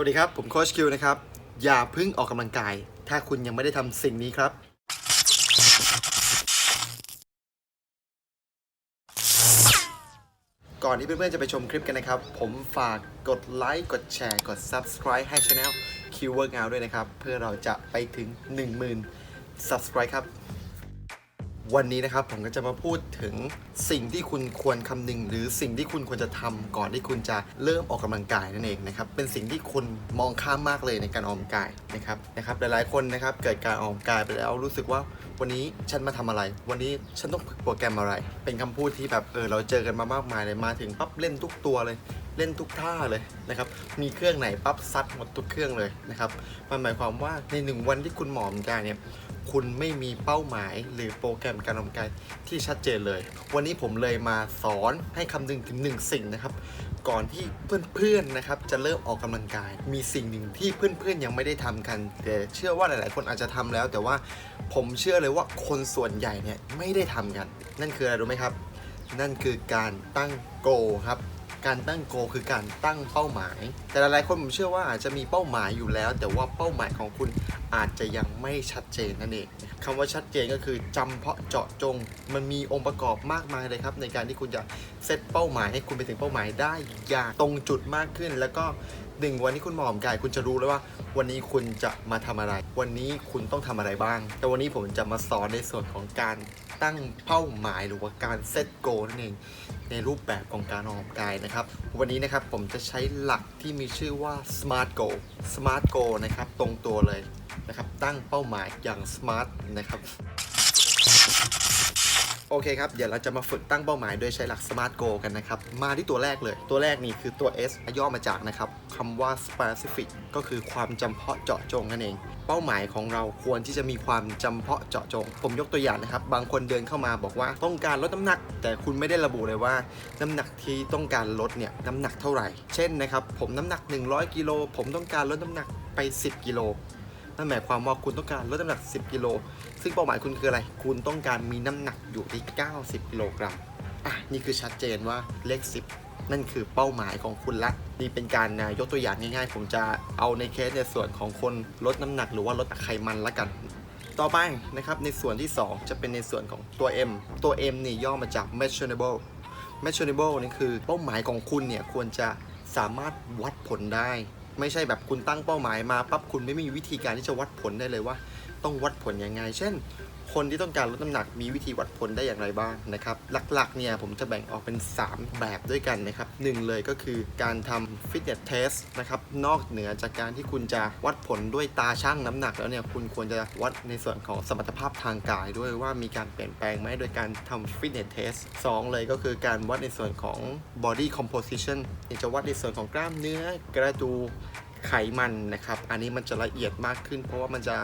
วัสดีครับ ผมโคชคิวนะครับ อย่าพึ่งออกกำลังกาย ถ้าคุณยังไม่ได้ทำสิ่งนี้ครับ ก่อนที่เพื่อนๆจะไปชมคลิปกันนะครับ ผมฝากกดไลค์ กดแชร์ กด Subscribe ให้ Channel Q Workout ด้วยนะครับ เพื่อเราจะไปถึง 10,000 Subscribe ครับ วันนี้นะครับผมก็จะมาพูดถึงสิ่งที่คุณควรคำนึง หรือสิ่งที่คุณควรจะทำก่อนที่คุณจะเริ่มออกกำลังกายนั่นเองนะครับเป็นสิ่งที่คนมองข้ามมากเลยในการออกกำลังกายนะครับนะครับหลายๆคนนะครับเกิดการออกกำลังกายไปแล้วรู้สึกว่าวันนี้ฉันมาทำอะไร วันนี้ฉันต้องโปรแกรมอะไร เป็นคำพูดที่แบบเออเราเจอกันมามากมายเลยมาถึงปั๊บเล่นทุกตัวเลย เล่นทุกท่าเลยนะครับมีเครื่องไหนปั๊บซัดหมดทุกเครื่องเลยนะครับมันหมายความว่าในหนึ่งวันที่คุณหมอมกายเนี่ยคุณไม่มีเป้าหมายหรือโปรแกรมการออกกำลังกายที่ชัดเจนเลย วันนี้ผมเลยมาสอนให้คำนึงถึงหนึ่งสิ่งนะครับ ก่อนที่เพื่อนๆนะครับจะเริ่มออกกำลังกาย มีสิ่งหนึ่งที่เพื่อนๆยังไม่ได้ทำกันแต่เชื่อว่าหลายๆ คนอาจจะทำแล้ว แต่ว่าผมเชื่อเลยว่าคนส่วนใหญ่เนี่ยไม่ได้ทำกัน นั่นคืออะไรรู้ไหมครับ นั่นคือการตั้งโกครับ การตั้งโกคือการตั้งเป้าหมาย แต่หลายๆคนผมเชื่อว่าอาจจะมีเป้าหมายอยู่แล้ว แต่ว่าเป้าหมายของคุณอาจจะยังไม่ชัดเจนนั่นเองคำว่าชัดเจนก็คือจำเพาะเจาะจง มันมีองค์ประกอบมากมายเลยครับ ในการที่คุณจะเซตเป้าหมายให้คุณไปถึงเป้าหมายได้อย่างตรงจุดมากขึ้น แล้วก็หนึ่งวันที่คุณหมอมกายคุณจะรู้แล้วว่า วันนี้คุณจะมาทำอะไร วันนี้คุณต้องทำอะไรบ้าง แต่วันนี้ผมจะมาสอนในส่วนของการ ตั้งเป้าหมายหรือว่าการเซตโกนั่นเองในรูปแบบของการออกกำลังกายนะครับ วันนี้นะครับผมจะใช้หลักที่มีชื่อว่า Smart Goal Smart Goal นะครับตรงตัวเลยนะครับตั้งเป้าหมายอย่าง Smart นะครับโอเคครับ เดี๋ยวเราจะมาฝึกตั้งเป้าหมายโดยใช้หลัก Smart Goal กันนะครับ มาที่ตัวแรกเลย ตัวแรกนี่คือตัว S ย่อมาจากนะครับคำว่า specific ก็คือความจำเพาะเจาะจงนั่นเอง เป้าหมายของเราควรที่จะมีความจำเพาะเจาะจง ผมยกตัวอย่างนะครับ บางคนเดินเข้ามาบอกว่าต้องการลดน้ำหนัก แต่คุณไม่ได้ระบุเลยว่า น้ำหนักที่ต้องการลดเนี่ยน้ำหนักเท่าไหร่ เช่นนะครับ ผมน้ำหนัก 100กิโลผมต้องการลดน้ำหนักไป 10กิโลนั่นหมายความว่าคุณต้องการลดน้ำหนัก 10 กิโล ซึ่งเป้าหมายคุณคืออะไร คุณต้องการมีน้ำหนักอยู่ที่ 90 กิโลกรัม อะ นี่คือชัดเจนว่าเลข 10 นั่นคือเป้าหมายของคุณละนี่เป็นการอะยกตัวอย่างง่ายๆ ผมจะเอาในเคสในส่วนของคนลดน้ำหนักหรือว่าลดไขมันละกันต่อไปนะครับในส่วนที่ 2 จะเป็นในส่วนของตัว M ตัว M นี่ย่อมาจาก measurable measurable นี่คือเป้าหมายของคุณเนี่ยควรจะสามารถวัดผลได้ ไม่ใช่แบบคุณตั้งเป้าหมายมาปั๊บคุณไม่มีวิธีการที่จะวัดผลได้เลยว่า ต้องวัดผลยังไง เช่น คนที่ต้องการลดน้ำหนักมีวิธีวัดผลได้อย่างไรบ้างนะครับหลักๆเนี่ยผมจะแบ่งออกเป็น 3 แบบด้วยกันนะครับหนึ่งเลยก็คือการทำฟิตเนสเทสนะครับนอกเหนือจากการที่คุณจะวัดผลด้วยตาช่างน้ำหนักแล้วเนี่ยคุณควรจะวัดในส่วนของสมรรถภาพทางกายด้วยว่ามีการเปลี่ยนแปลงไหมโดยการทำฟิตเนสเทสสองเลยก็คือการวัดในส่วนของ body composition เนี่ยจะวัดในส่วนของกล้ามเนื้อกระดูก ไขมันนะครับ อันนี้มันจะละเอียดมากขึ้น เพราะว่ามันจะ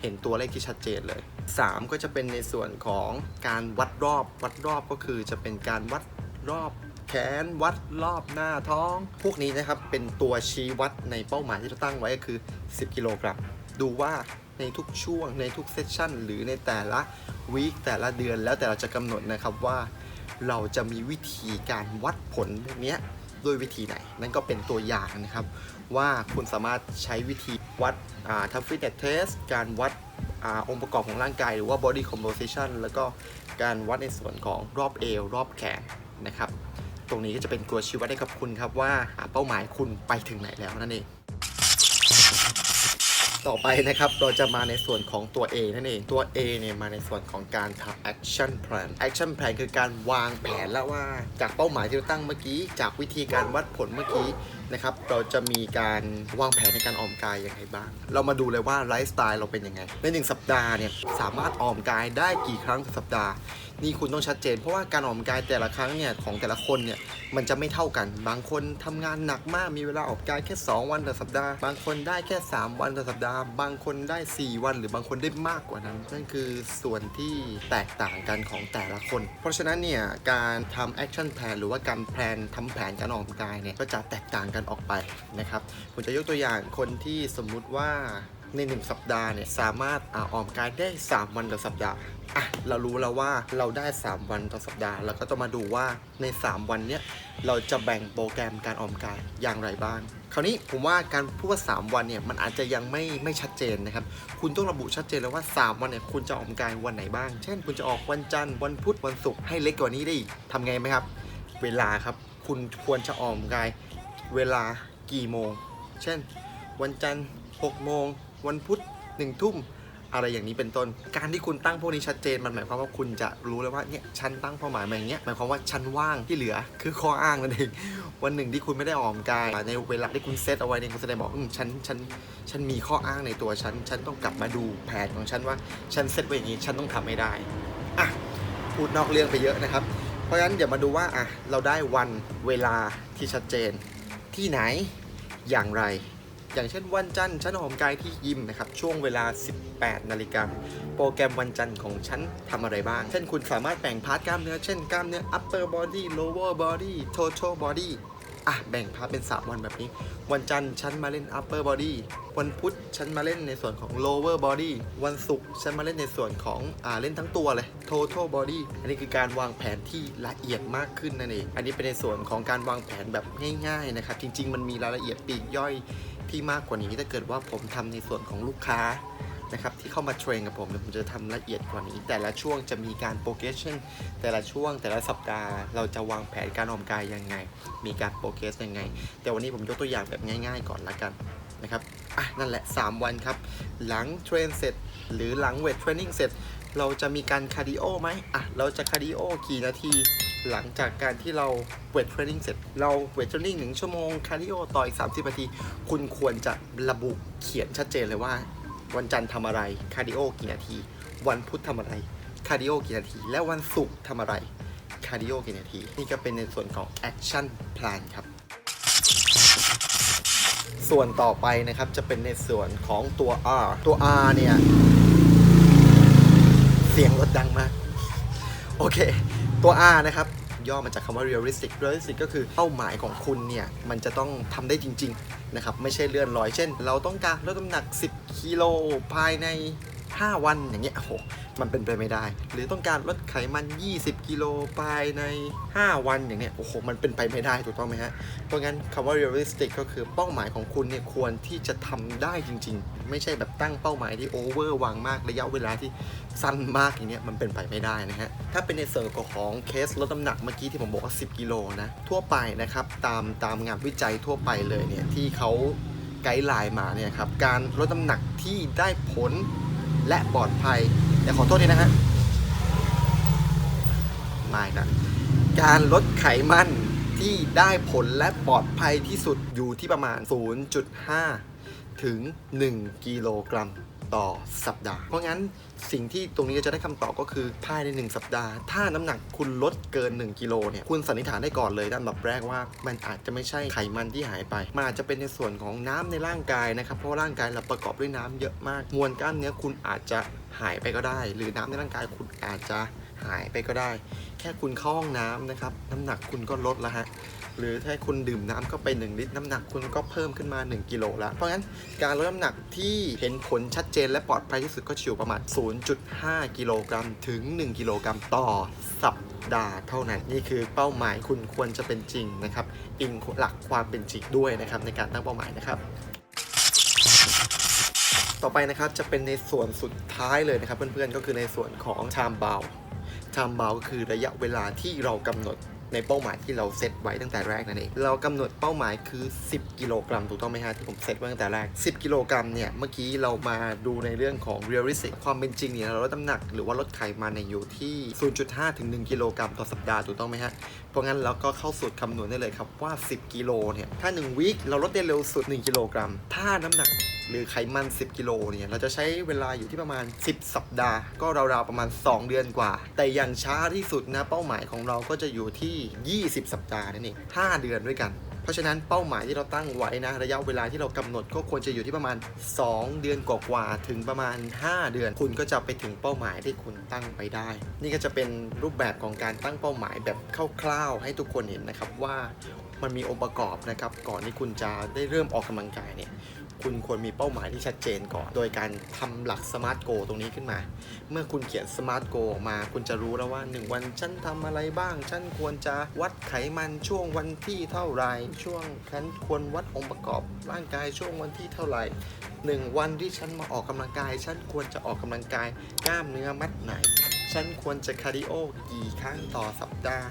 เห็นตัวเลขที่ชัดเจนเลย 3 ก็จะเป็นในส่วนของการวัดรอบ วัดรอบก็คือจะเป็นการวัดรอบแขนวัดรอบหน้าท้อง พวกนี้นะครับเป็นตัวชี้วัดในเป้าหมายที่เราตั้งไว้ก็คือ 10 กิโลกรัม ดูว่าในทุกช่วงในทุกเซสชันหรือในแต่ละวีคแต่ละเดือนแล้วแต่เราจะกำหนดนะครับว่า เราจะมีวิธีการวัดผลพวกนี้ ด้วยวิธีไหน นั่นก็เป็นตัวอย่างนะครับ ว่าคุณสามารถใช้วิธีวัดทัฟฟิตเนสเทสการวัดอองค์ประกอบของร่างกาย หรือว่า body composition แล้วก็การวัดในส่วนของรอบเอวรอบแขนนะครับ ตรงนี้ก็จะเป็นตัวชี้วัดให้กับคุณครับว่าเป้าหมายคุณไปถึงไหนแล้วนั่นเอง ต่อไปนะครับเราจะมาในส่วนของตัว A นั่นเองตัว A เนี่ยมาในส่วนของการทำ action plan action plan คือการวางแผนแล้วว่าจากเป้าหมายที่เราตั้งเมื่อกี้ จากวิธีการวัดผลเมื่อกี้นะครับเราจะมีการวางแผนในการออมกายยังไงบ้าง เรามาดูเลยว่าไลฟ์สไตล์เราเป็นยังไง ในหนึ่งสัปดาห์เนี่ยสามารถออมกายได้กี่ครั้งต่อสัปดาห์ นี่คุณต้องชัดเจน เพราะว่าการออกกำลังกายแต่ละครั้งเนี่ยของแต่ละคนเนี่ยมันจะไม่เท่ากัน บางคนทำงานหนักมากมีเวลาออกกำลังกายแค่ 2 วันต่อสัปดาห์ บางคนได้แค่ 3 วันต่อสัปดาห์ บางคนได้ 4 วัน หรือบางคนได้มากกว่านั้น นั่นคือส่วนที่แตกต่างกันของแต่ละคน เพราะฉะนั้นเนี่ยการทำ action plan หรือว่าการแพลนทำแผนการออกกำลังกายเนี่ยก็จะแตกต่างกันออกไปนะครับผมจะยกตัวอย่างคนที่สมมุติว่า ใน 1 สัปดาห์เนี่ยสามารถอออมกายได้ 3 วันต่อสัปดาห์อะเรารู้แล้วว่าเราได้ 3 วันต่อสัปดาห์เราก็ต้องมาดูว่าใน 3 วันเนี้ยเราจะแบ่งโปรแกรมการออมกายอย่างไรบ้าง คราวนี้ผมว่าการพูดว่า 3 วันเนี่ยมันอาจจะยังไม่ไม่ชัดเจนนะครับ คุณต้องระบุชัดเจนแล้วว่า 3 วันเนี่ยคุณจะออกกายวันไหนบ้าง เช่น คุณจะออกวันจันทร์วันพุธวันศุกร์ให้เล็กกว่านี้ได้อีกทำไงไหมครับ เวลาครับคุณควรจะออกกำลังกายเวลากี่โมง เช่น วันจันทร์6โมง วันพุธ1ทุ่มอะไรอย่างนี้เป็นต้น การที่คุณตั้งพวกนี้ชัดเจนมันหมายความว่าคุณจะรู้แล้วว่าเนี่ยฉันตั้งเป้าหมายมาอย่างเงี้ยหมายความว่าฉันว่างที่เหลือ คือข้ออ้างนั่นเองวันหนึ่งที่คุณไม่ได้ออกกำลังกาย ในเวลาที่คุณเซตเอาไว้เนี่ยคุณแสดงบอกอืมฉันฉันฉันมีข้ออ้างในตัวฉันฉันต้องกลับมาดูแผนของฉันว่าฉันเซตไว้อย่างนี้ฉันต้องทำให้ได้อะพูดนอกเรื่องไปเยอะนะครับ เพราะฉะนั้นเดี๋ยวมาดูว่าอะเราได้วันเวลาที่ชัดเจนที่ไหนอย่างไร อย่างเช่นวันจันทร์ฉันออกกายที่ยิมนะครับช่วงเวลา 18 นาฬิกาโปรแกรมวันจันทร์ของฉันทำอะไรบ้าง เช่นคุณสามารถแบ่งพาร์ทกล้ามเนื้อ เช่นกล้ามเนื้อ upper body lower body total body อะแบ่งพาร์ทเป็น 3 วันแบบนี้ วันจันทร์ฉันมาเล่น upper body วันพุธฉันมาเล่นในส่วนของ lower body วันศุกร์ฉันมาเล่นในส่วนของอ่าเล่นทั้งตัวเลย total body อันนี้คือการวางแผนที่ละเอียดมากขึ้นนั่นเอง อันนี้เป็นในส่วนของการวางแผนแบบง่ายๆนะครับ จริง ๆ มันมีรายละเอียดปีกย่อย ที่มากกว่านี้ถ้าเกิดว่าผมทำในส่วนของลูกค้านะครับที่เข้ามาเทรนกับผมเนี่ยผมจะทำละเอียดกว่านี้ แต่ละช่วงจะมีการโปรเกรสชั่นแต่ละช่วงแต่ละสัปดาห์ เราจะวางแผนการออกกำลังกายยังไง มีการโปรเกรสยังไง แต่วันนี้ผมยกตัวอย่างแบบง่าย ๆ ก่อนละกันนะครับอะนั่นแหละ 3 วันครับ หลังเทรนเสร็จ หรือหลังเวทเทรนนิ่งเสร็จ เราจะมีการคาร์ดิโอไหมอะเราจะคาร์ดิโอกี่นาที หลังจากการที่เราเวทเทรนนิ่งเสร็จ เราเวทเทรนนิ่งหนึ่งชั่วโมงคาร์ดิโอต่ออีก 30นาที คุณควรจะระบุเขียนชัดเจนเลยว่า วันจันทร์ทำอะไรคาร์ดิโอกี่นาที วันพุธทำอะไรคาร์ดิโอกี่นาที และวันศุกร์ทำอะไรคาร์ดิโอกี่นาที นี่ก็เป็นในส่วนของ action plan ครับ ส่วนต่อไปนะครับจะเป็นในส่วนของตัว R ตัว R เนี่ย เสียงรถดังมาก โอเค ตัว R นะครับ ย่อมาจากคำว่า realistic realistic ก็คือเป้าหมายของคุณเนี่ย มันจะต้องทำได้จริง ๆ นะครับ ไม่ใช่เลื่อนลอยเช่น เราต้องการลดน้ำหนัก 10กิโลภายใน 5 วันอย่างเงี้ยโอ้โหมันเป็นไปไม่ได้ หรือต้องการลดไขมัน 20 กิโลภายใน 5 วันอย่างเนี้ยโอ้โหมันเป็นไปไม่ได้ถูกต้องไหมฮะเพราะงั้นคำว่า realistic ก็คือเป้าหมายของคุณเนี่ยควรที่จะทำได้จริง ๆ ไม่ใช่แบบตั้งเป้าหมายที่ over วางมากระยะเวลาที่สั้นมากอย่างเงี้ยมันเป็นไปไม่ได้นะฮะถ้าเป็นในส่วนของเคสลดน้ำหนักเมื่อกี้ที่ผมบอกว่า 10 กิโลนะทั่วไปนะครับตามตามงานวิจัยทั่วไปเลยเนี่ยที่เขาไกด์ไลน์มาเนี่ยครับการลดน้ำหนักที่ได้ผล และปลอดภัยแต่ขอโทษทีนะฮะไม่นะการลดไขมันที่ได้ผลและปลอดภัยที่สุดอยู่ที่ประมาณ 0.5 ถึง 1 กิโลกรัม ต่อสัปดาห์ เพราะงั้นสิ่งที่ตรงนี้จะได้คำตอบก็คือภายใน 1 สัปดาห์ ถ้าน้ำหนักคุณลดเกิน 1กิโลเนี่ยคุณสันนิษฐานได้ก่อนเลยด้านแบบแรกว่า มันอาจจะไม่ใช่ไขมันที่หายไปมันอาจจะเป็นในส่วนของน้ำในร่างกายนะครับเพราะร่างกายเราประกอบด้วยน้ำเยอะมากมวลกล้ามเนื้อคุณอาจจะหายไปก็ได้ หรือน้ำในร่างกายคุณอาจจะหายไปก็ได้ แค่คุณเข้าห้องน้ำนะครับน้ำหนักคุณก็ลดแล้วฮะ หรือถ้าคุณดื่มน้ำเข้าไป 1 ลิตรน้ำหนักคุณก็เพิ่มขึ้นมา 1 กิโลแล้วเพราะงั้นการลดน้ำหนักที่เห็นผลชัดเจนและปลอดภัยที่สุดก็อยู่ประมาณ 0.5 กิโลกรัมถึง 1 กิโลกรัมต่อสัปดาห์เท่านั้นนี่คือเป้าหมายคุณควรจะเป็นจริงนะครับอิงหลักความเป็นจริงด้วยนะครับในการตั้งเป้าหมายนะครับต่อไปนะครับจะเป็นในส่วนสุดท้ายเลยนะครับ เพื่อนๆก็คือในส่วนของ time bound time bound ก็คือระยะเวลาที่เรากำหนด ในเป้าหมายที่เราเซตไว้ตั้งแต่แรกนั่นเองเรากำหนดเป้าหมายคือ 10 กิโลกรัมถูกต้องไหมฮะที่ผมเซตไว้ตั้งแต่แรก 10 กิโลกรัมเนี่ยเมื่อกี้เรามาดูในเรื่องของ realistic ความเป็นจริงเนี่ยเราลดน้ำหนักหรือว่าลดไขมันเนี่ยอยู่ที่ 0.5ถึง1กิโลกรัมต่อสัปดาห์ถูกต้องไหมฮะเพราะงั้นเราก็เข้าสูตรคำนวณได้เลยครับว่า 10 กิโลเนี่ยถ้า1วีคเราลดได้เร็วสุด 1 กิโลกรัมถ้าน้ำหนัก หรือไขมัน 10 กิโลเนี่ย เราจะใช้เวลาอยู่ที่ประมาณ 10 สัปดาห์ ก็ราวๆประมาณ 2 เดือนกว่า แต่อย่างช้าที่สุดนะ เป้าหมายของเราก็จะอยู่ที่ 20 สัปดาห์นั่นเอง5เดือนด้วยกันเพราะฉะนั้นเป้าหมายที่เราตั้งไว้นะระยะเวลาที่เรากำหนดก็ควรจะอยู่ที่ประมาณ 2 เดือนกว่าๆถึงประมาณ 5 เดือน คุณก็จะไปถึงเป้าหมายที่คุณตั้งไปได้ นี่ก็จะเป็นรูปแบบของการตั้งเป้าหมายแบบคร่าวๆให้ทุกคนเห็นนะครับว่ามันมีองค์ประกอบนะครับก่อนที่คุณจะได้เริ่มออกกำลังกายเนี่ย คุณควรมีเป้าหมายที่ชัดเจนก่อน โดยการทำหลักสมาร์ทโกตรงนี้ขึ้นมา เมื่อคุณเขียนสมาร์ทโกออกมา คุณจะรู้แล้วว่า 1 วันฉันทำอะไรบ้าง ฉันควรจะวัดไขมันช่วงวันที่เท่าไหรช่วงฉันควรวัดองค์ประกอบร่างกายช่วงวันที่เท่าไหร่หนึ่งวันที่ฉันมาออกกำลังกาย ฉันควรจะออกกำลังกายกล้ามเนื้อมัดไหน ฉันควรจะคาร์ดิโอกี่ครั้งต่อสัปดาห์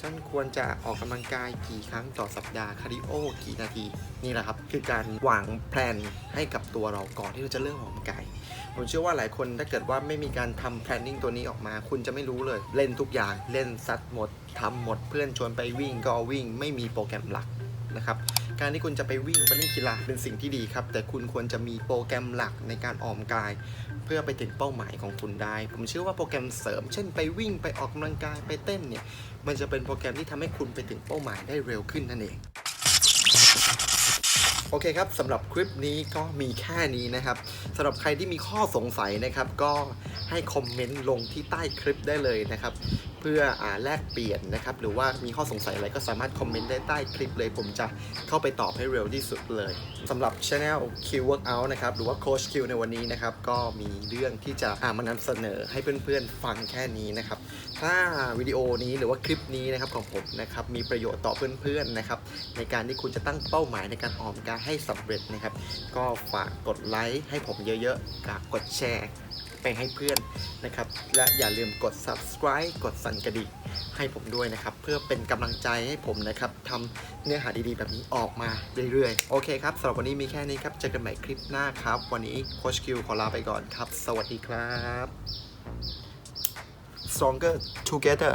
ฉันควรจะออกกำลังกายกี่ครั้งต่อสัปดาห์คาร์ดิโอกี่นาที นี่แหละครับ คือการวางแผนให้กับตัวเราก่อนที่เราจะเริ่มออกกำลังกายผมเชื่อว่าหลายคนถ้าเกิดว่าไม่มีการทำ planning ตัวนี้ออกมา คุณจะไม่รู้เลย เล่นทุกอย่างเล่นซัดหมดทำหมดเพื่อนชวนไปวิ่งก็วิ่ง ไม่มีโปรแกรมหลักนะครับการที่คุณจะไปวิ่งไปเล่นกีฬาเป็นสิ่งที่ดีครับ แต่คุณควรจะมีโปรแกรมหลักในการออมกาย เพื่อไปถึงเป้าหมายของคุณได้ ผมเชื่อว่าโปรแกรมเสริม เช่นไปวิ่งไปออกกำลังกายไปเต้นเนี่ย มันจะเป็นโปรแกรมที่ทำให้คุณไปถึงเป้าหมายได้เร็วขึ้นนั่นเอง โอเคครับสำหรับคลิปนี้ก็มีแค่นี้นะครับสำหรับใครที่มีข้อสงสัยนะครับ ก็ให้คอมเมนต์ลงที่ใต้คลิปได้เลยนะครับ เพื่ออแลกเปลี่ยนนะครับ หรือว่ามีข้อสงสัยอะไรก็สามารถคอมเมนต์ได้ใต้คลิปเลย ผมจะเข้าไปตอบให้เร็วที่สุดเลยสำหรับ Channel Q Workout นะครับ หรือว่า Coach Q ในวันนี้นะครับ ก็มีเรื่องที่จะามานำเสนอให้เพื่อนๆฟังแค่นี้นะครับ ถ้าวิดีโอนี้หรือว่าคลิปนี้นะครับของผมนะครับมีประโยชน์ต่อเพื่อนๆนะครับในการที่คุณจะตั้งเป้าหมายในการออมการให้สำเร็จนะครับ ก็ฝากกดไลค์ให้ผมเยอะๆกับกดแชร์ ไปให้เพื่อนนะครับ และอย่าลืมกด subscribe กดสั่นกระดิ่งให้ผมด้วยนะครับ เพื่อเป็นกำลังใจให้ผมนะครับทำเนื้อหาดีๆ แบบนี้ออกมาเรื่อยๆ โอเคครับสำหรับวันนี้มีแค่นี้ครับ เจอกันใหม่คลิปหน้าครับ วันนี้โคชคิวขอลาไปก่อนครับ สวัสดีครับ stronger together